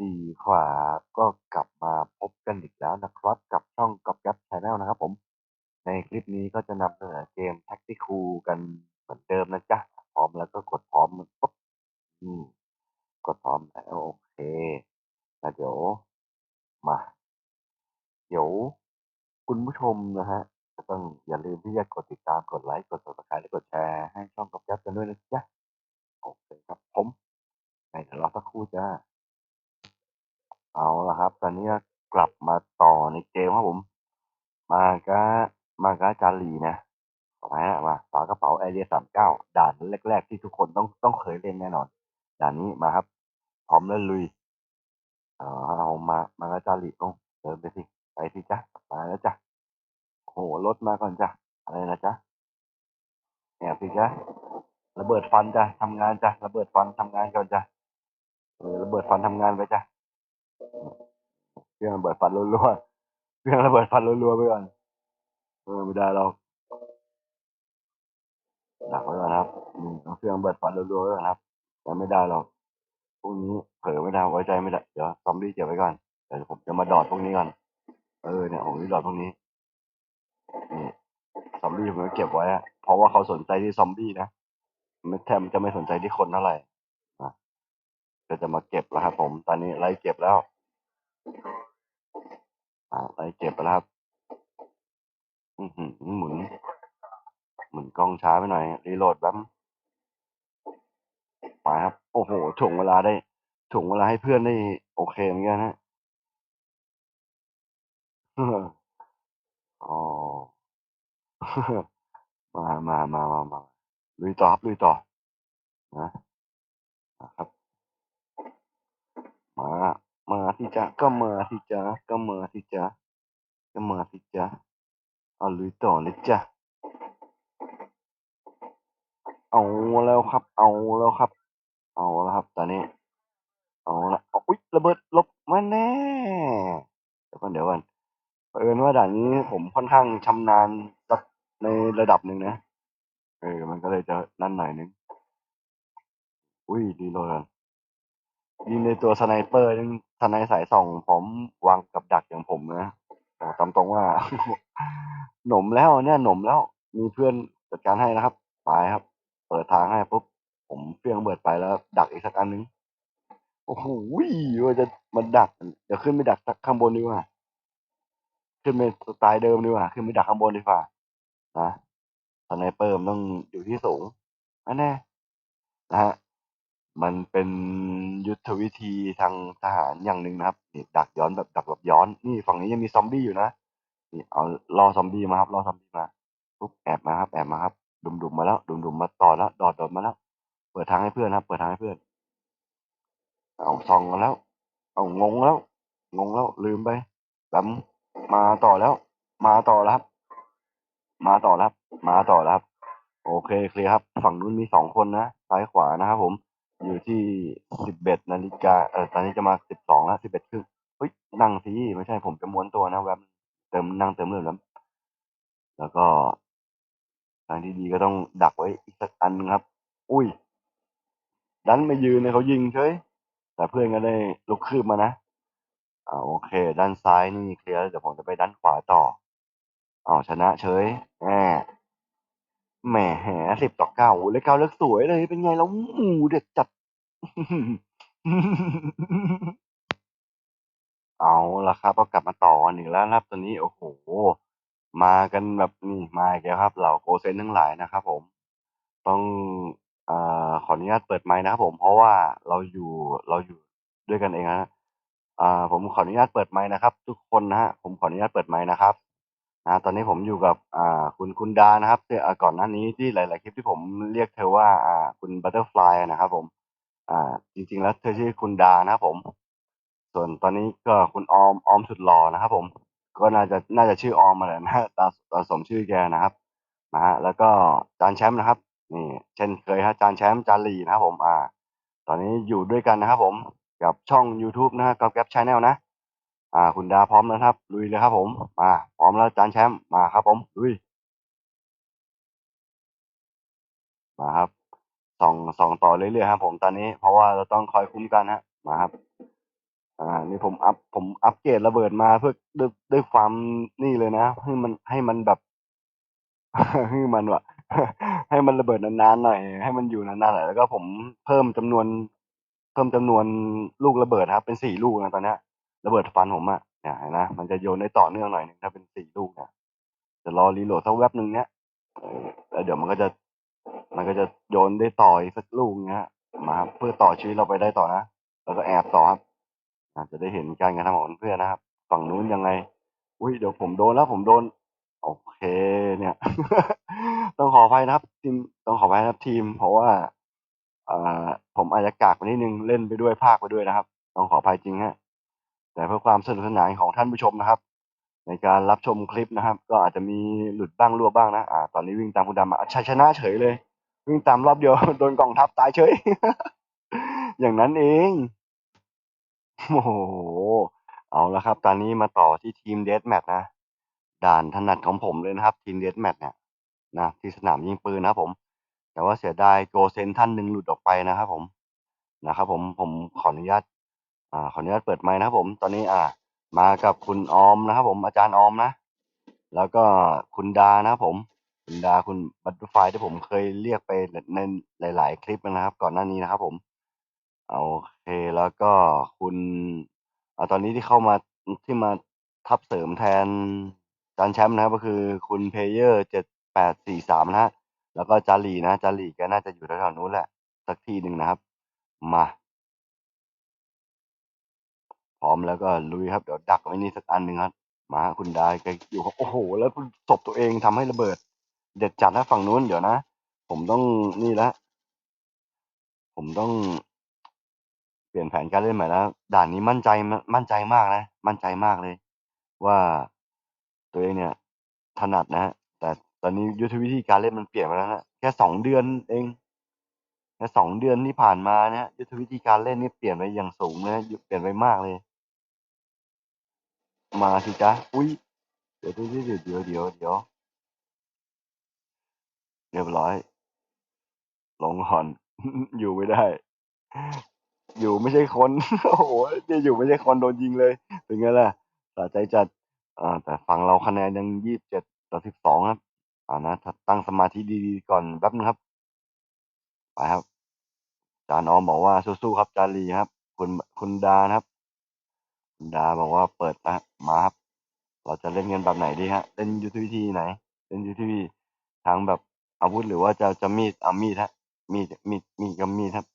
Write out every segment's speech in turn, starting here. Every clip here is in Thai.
ดีขวาก็กลับมาพบกันอีกแล้วนะครับ กับช่องกับแก๊ปชาแนลนะครับผม ในคลิปนี้ก็จะนำเสนอเกมแท็กติคูกันเหมือนเดิมนะจ๊ะ พร้อมแล้วก็กดพร้อมปุ๊บอืมกดพร้อมแล้วโอเคแล้วเดี๋ยว มา เดี๋ยว คุณผู้ชมนะฮะก็ต้องอย่าลืมที่จะกดติดตามกดไลค์กด subscribe และกดแชร์ให้ช่องกับแก๊ปกันด้วยนะจ๊ะโอเคครับผมในเดี๋ยวรอสักครู่จ้า เอาละครับ ตอนนี้กลับมาต่อในเกมครับผม มากะมากะจารีนะออกมาฮะมาฝากระเป๋าแอเรียสามเก้าด่านแรก ๆ ที่ทุกคนต้องต้องเคยเล่นแน่นอน ด่านนี้มาครับ พร้อมแล้วลุย เออเอามามากะจารีต้องเดินไปสิไปสิจ้ะมาแล้วจ้ะโอ้โหรถมาก่อนจ้ะอะไรนะจ๊ะแอบสิจ้ะระเบิดฟันจ้ะทำงานจ้ะระเบิดฟันทำงานก่อนจ้ะระเบิดฟันทำงานไปจ้ะ เครื่องระเบิดฟันรัวๆเครื่องระเบิดฟันรัวๆไปก่อนเออไม่ได้เราดักไว้ก่อนครับอืมเอาเครื่องเบิดฟันรัวๆไว้ก่อนครับแต่ไม่ได้หรอกพวกนี้เผลอไม่ได้ไว้ใจไม่ได้เดี๋ยวซอมบี้เก็บไว้ก่อนเดี๋ยวผมจะมาดอดพวกนี้ก่อนเออเนี่ยผมจะดอดพวกนี้นี่ซอมบี้ผมก็เก็บไว้อะเพราะว่าเขาสนใจที่ซอมบี้นะไม่แทบจะไม่สนใจที่คนเท่าไหร่นะก็จะมาเก็บแล้วครับผม ตอนนี้ไล่เก็บแล้ว อ่าไล่เก็บไปแล้วครับ อือหือหมุน หมุนกล้องช้าไปหน่อย รีโหลดแป๊บไปครับ โอ้โหถ่วงเวลาได้ถ่วงเวลาให้เพื่อนได้ โอเคเหมือนกันฮะอ๋อ มามามามามาลุยต่อครับลุยต่อ นะ นะครับ มา มาที่จะก็มาที่จะก็มาที่จะก็มาที่จะเอาลุยต่อเลยจ้ะเอาแล้วครับ เอาแล้วครับ เอาแล้วครับตอนนี้ เอาละอ,อุ๊ยระเบิดลบมาแน่เดี๋ยวก่อนเดี๋ยวก่อนเผอิญว่าด่านนี้ผมค่อนข้างชำนาญในระดับหนึ่งนะเออมันก็เลยจะนั่นหน่อยนึงอุ้ยรีโหลดก่อน ยิงในตัวสไนเปอร์ยังสไนสายส่องผมวางกับดักอย่างผมนะบอกตามตรงว่า หนมแล้วเนี่ยหนมแล้ว มีเพื่อนจัดการให้นะครับไปครับ เปิดทางให้ปุ๊บผมเฟี้ยงเบิดไปแล้ว ดักอีกสักอันนึงโอ้โหว่าจะมันดักเดี๋ยวขึ้นไปดักข้างบนดีกว่าขึ้นเป็นสไตล์เดิมดีกว่าขึ้นไปดักข้างบนดีกว่านะสไนเปอร์มันต้องอยู่ที่สูงอันแน่นะฮะ มันเป็นยุทธวิธีทางทหารอย่างหนึ่งนะครับนี่ดักย้อนแบบดักแบบย้อนนี่ฝั่งนี้ยังมีซอมบี้อยู่นะนี่เอาล่อซอมบี้มาครับล่อซอมบี้มาปุ๊บแอบมาครับแอบมาครับ ดุมดุมมาแล้วดุมดุมมาต่อแล้ว ดอดดอดมาแล้ว เปิดทางให้เพื่อนครับ เปิดทางให้เพื่อน เอาซองกันแล้ว เอางงแล้ว งงแล้วลืมไปแบบมาต่อแล้ว มาต่อแล้วครับ มาต่อแล้วครับมาต่อแล้วครับโอเคเคลียร์ครับ ฝั่งนู้นมีสองคนนะซ้ายขวานะครับผม อยู่ที่สิบเอ็ดนาฬิกาเออตอนนี้จะมาสิบสองแล้วสิบเอ็ดครึ่งเฮ้ยนั่งสิไม่ใช่ผมจะม้วนตัวนะแวบเติมนั่งเติมเลือดแล้ว แล้วก็ทางที่ดีก็ต้องดักไว้อีกสักอันนึงครับ อุ้ย ดันไม่ยืนเลยเขายิงเฉยแต่เพื่อนก็ได้ลุกคืบมานะอ่าโอเค ด้านซ้ายนี่เคลียร์แล้วเดี๋ยวผมจะไปด้านขวาต่ออ้าวชนะเฉยแหม แหมแหสิบต่อเก้าโอ้เลขเก้าเลขสวยเลย เป็นไงแล้วอู้เด็ดจัด เอาละครับก็กลับมาต่อกันอีกแล้วนะครับตอนนี้โอ้โห มากันแบบนี่มาอีกแล้วครับเหล่าโกเซนทั้งหลายนะครับผม ต้องเอ่อขออนุญาตเปิดไมค์นะครับผมเพราะว่าเราอยู่เราอยู่ด้วยกันเองนะอ่าผมขออนุญาตเปิดไมค์นะครับ ทุกคนนะฮะผมขออนุญาตเปิดไมค์นะครับ นะตอนนี้ผมอยู่กับอ่าคุณคุณดานะครับที่อก่อนหน้านี้ที่หลาย ๆ คลิปที่ผมเรียกเธอว่าอ่าคุณบัตเตอร์ฟลายนะครับผมอ่าจริง ๆ แล้วเธอชื่อคุณดานะครับผม ส่วนตอนนี้ก็คุณออมออมสุดหล่อนะครับผม ก็น่าจะน่าจะชื่อออมมาแหละนะตามตาสมชื่อแกนะครับนะฮะแล้วก็จานแชมป์นะครับนี่เช่นเคยฮะจานแชมป์จานลีนะครับผมอ่า ตอนนี้อยู่ด้วยกันนะครับผมกับช่อง YouTube นะฮะกับแก๊ปชาแนลนะ อ่า คุณดาพร้อมแล้วนะครับ ลุยเลยครับ ผม มาพร้อมแล้วจานแชมป์มาครับ ผมลุยมาครับส่องส่องต่อเรื่อยๆครับ ผมตอนนี้เพราะว่าเราต้องคอยคุ้มกันฮะมาครับ อ่า นี่ผมอัพผมอัปเกรดระเบิดมาเพื่อด้วยด้วยความนี่เลยนะให้มันให้มันแบบให้มันวะให้มันระเบิดนานๆหน่อย ให้มันอยู่นานๆหน่อยแล้วก็ผมเพิ่มจำนวน เพิ่มจำนวนลูกระเบิดครับ เป็นสี่ลูกนะตอนนี้ ระเบิดฟันผมอะเนี่ยนะมันจะโยนได้ต่อเนื่องหน่อยหนึงถ้าเป็นสี่ลูกเนี่ยจะรอรีโหลดสักแวบหนึ่งเนี้ยแล้วเดี๋ยวมันก็จะ มันก็จะโยนได้ต่ออีกสักลูกเงี้ยมาเพื่อต่อชีวิตเราไปได้ต่อนะแล้วก็แอบต่อครับอาจจะได้เห็นการกระทำของเพื่อนนะครับ ฝั่งนู้นยังไง อุ้ยเดี๋ยวผมโดนแล้วผมโดนโอเค เนี่ย ต้องขออภัยนะครับ ทีมต้องขออภัยนะครับทีม เพราะว่าอ่าผมอาจจะกากไปนิดนึงเล่นไปด้วยภาคไปด้วยนะครับ ต้องขออภัยจริงฮะ แต่เพื่อความสนุกสนานของท่านผู้ชมนะครับ ในการรับชมคลิปนะครับ ก็อาจจะมีหลุดบ้างรั่วบ้างนะอ่าตอนนี้วิ่งตามคุณดำมาชัยชนะเฉยเลย วิ่งตามรอบเดียวโดนกองทัพตายเฉย อย่างนั้นเองโอ้โหเอาละครับ ตอนนี้มาต่อที่ทีมเด a แมทนะด่านถนัดของผมเลยนะครับ ทีมเด a แมทเนี่ยนะที่สนามยิงปืนนะครับผม แต่ว่าเสียดายโกเซนท่านหนึ่งหลุดออกไปนะครับผมนะครับผมผมขออนุญาต อ่าขออนุญาตเปิดไมค์นะครับผม ตอนนี้อ่า มากับคุณออมนะครับผมอาจารย์ออมนะ แล้วก็คุณดานะครับผม คุณดาคุณบัตเตอร์ไฟที่ผมเคยเรียกไปในหลาย ๆ คลิปนะครับ ก่อนหน้านี้นะครับผมโอเคแล้วก็คุณอ่าตอนนี้ที่เข้ามาที่มาทับเสริมแทนจานแชมป์นะครับก็คือคุณเพเยอร์เจ็ดแปดสี่สามนะฮะแล้วก็จารีนะจารีแกน่าจะอยู่แถวๆนู้นแหละ สักที่หนึ่งนะครับ มา พร้อมแล้วก็ลุยครับเดี๋ยวดักไว้นี่สักอันหนึ่งครับ มาคุณไดาแกอยู่โอ้โห แล้วศพตัวเองทำให้ระเบิด เด็ดจัดนะฝั่งนู้นเดี๋ยวนะ ผมต้องนี่ละ ผมต้อง เปลี่ยนแผนการเล่นใหม่แล้วด่านนี้มั่นใจมั่นใจมากนะ มั่นใจมากเลย ว่าตัวเองเนี่ย ถนัดนะฮะแต่ตอนนี้ยุทธวิธีการเล่นมันเปลี่ยนไปแล้วนะแค่สองเดือนเองแค่สองเดือนที่ผ่านมาเนี่ยยุทธวิธีการเล่นนี่เปลี่ยนไปอย่างสูงเลยนะเปลี่ยนไปมากเลย มาสิจ๊ะ อุ้ย เดี๋ยวเดี๋ยวเดี๋ยวเดี๋ยวเดี๋ยวเดี๋ยวเรียบร้อย ลงก่อน อยู่ไม่ได้ อยู่ไม่ใช่คน โอ้โหจะอยู่ไม่ใช่คนโดนยิงเลย เป็นไงล่ะสะใจจัด อ่า แต่ฝั่งเราคะแนนยังยี่สิบเจ็ดต่อสิบสองครับอ่านะตั้งสมาธิดีๆก่อนแป๊บนึงครับ ไปครับ จานออมบอกว่าสู้ๆครับ จารีครับ คุณคุณดานะครับ คุณดาบอกว่าเปิดนะ มาครับ เราจะเล่นกันแบบไหนดีฮะ เล่นยูทธวิธีไหน เล่นยูทธวีทางแบบอาวุธหรือว่าจะจะมีดเอามีดฮะ มีดมีดมีดกับมีดครับ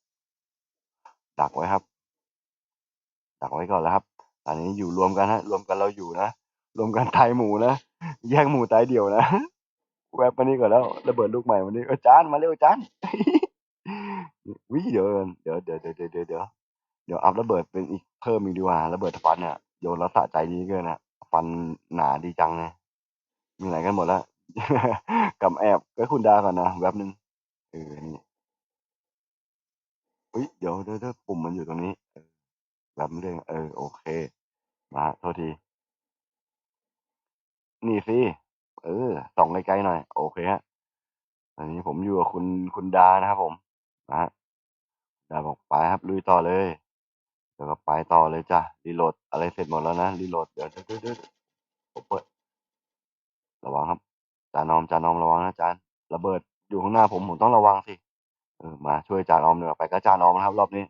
ดักไว้ครับ ดักไว้ก่อนแล้วครับ ตอนนี้อยู่รวมกันฮะ รวมกันเราอยู่นะ รวมกันตายหมูนะ แยกหมูตายเดี่ยวนะ แวบมานี่ก่อนแล้วระเบิดลูกใหม่มานี้อาจารย์มาเร็วอาจารย์วิเดี๋ยวเดี๋ยวเดี๋ยวเดี๋ยวเดี๋ยวเดี๋ยวอัพระเบิดเป็นอีกเพิ่มอีกดีกว่าระเบิดฟันเนี่ย โยนแล้วสะใจดีเกินนะฟันหนาดีจังเลยมีไหนกันหมดแล้วกับแอบก็คุณดาก่อนนะแวบนึงเออนี่เฮ้ยเดี๋ยวเดี๋ยวปุ่มมันอยู่ตรงนี้แวบเรื่องเออ โอเค มาโทษทีนี่สิเออส่องไกลๆหน่อย โอเคฮะตอนนี้ผมอยู่กับคุณคุณดานะครับผมนะฮะดาบอกไปครับลุยต่อเลย เดี๋ยวก็ไปต่อเลยจ้ะรีโหลดอะไรเสร็จหมดแล้วนะรีโหลดเดี๋ยวเดี๋ยวเดี๋ยวเดี๋ยวผมเปิดระวังครับจานอมจานอมระวังนะจานระเบิดอยู่ข้างหน้าผมผมต้องระวังสิเออมาช่วยจานอมเดี๋ยวไปก็จานอมนะครับ รอบนี้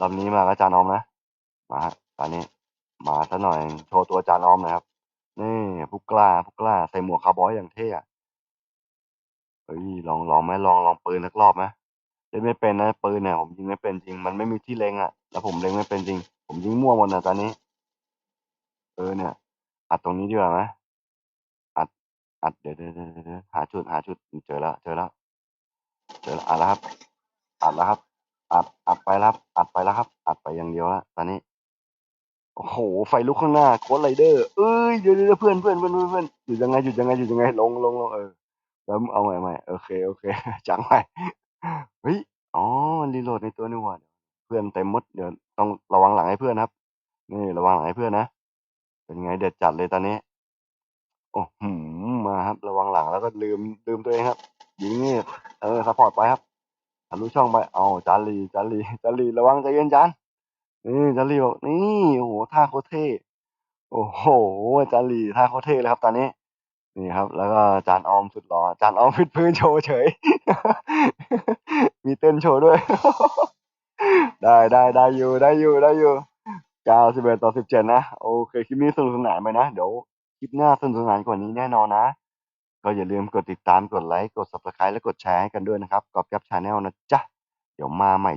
รอบนี้มาก็จานอมนะมาฮะตอนนี้มาซะหน่อยโชว์ตัวจานอมนะครับนี่ผู้กล้าผู้กล้าใส่หมวกคาวบอยอย่างเท่อะเฮ้ยลองลองไหมลองลองปืนสักรอบไหม เล่นไม่เป็นนะปืนเนี่ยผมยิงไม่เป็นจริง มันไม่มีที่เล็งอะแล้วผมเล็งไม่เป็นจริง ผมยิงมั่วหมดนะตอนนี้ เออเนี่ย อัดตรงนี้ดีกว่าไหมอัดอัดเดี๋ยวเดี๋ยวเดี๋ยวหาจุดหาจุดเจอแล้วเจอแล้วเจอแล้วอัดแล้วครับ อัดแล้วครับ อัดอัดไปแล้วครับ อัดไปแล้วครับ อัดไปอย่างเดียวล้วตอนนี้โอ้โหไฟลุกข้างหน้าโค้ดไรเดอร์ เอ้ยเดี๋ยวเดี๋ยวเพื่อนเพื่อนเพื่อนเพื่อนเพื่อนหยุดยังไงหยุดยังไงหยุดยังไงลงลงลงเออแล้วเอาใหม่ใหม่โอเคโอเคจังใหม่ เฮ้ย อ๋อ มันรีโหลดในตัวนี่หว่า เพื่อนเต็มมด เดี๋ยวต้องระวังหลังให้เพื่อนครับ นี่ระวังหลังให้เพื่อนนะ เป็นไงเด็ดจัดเลยตอนนี้ โอ้โหมาครับ ระวังหลังแล้วก็ลืมลืมตัวเองครับ ยิงนี่ เออซัพพอร์ตไปครับทะลุช่องไป เอาจานลีจานลีจานลีระวังใจเย็นจานนี่จารีบอกนี่ โอ้โห ท่าโคเท่ โอ้โหอาจารีท่าโคเท่เลยครับตอนนี้ นี่ครับ แล้วก็จารย์ออมสุดหล่อจารย์ออมวิดพื้นโชว์เฉย มีเต้นโชว์ด้วย ได้ได้ได้อยู่ได้อยู่ได้อยู่เก้าสิบเอ็ดต่อสิบเจ็ดนะ โอเคคลิปนี้สนุกสนานไปนะ เดี๋ยวคลิปหน้าสนุกสนานกว่านี้แน่นอนนะ ก็อย่าลืมกดติดตามกดไลค์กด subscribe และกดแชร์ให้กันด้วยนะครับกอบแก๊ปชาแนลนะจ๊ะ เดี๋ยวมาใหม่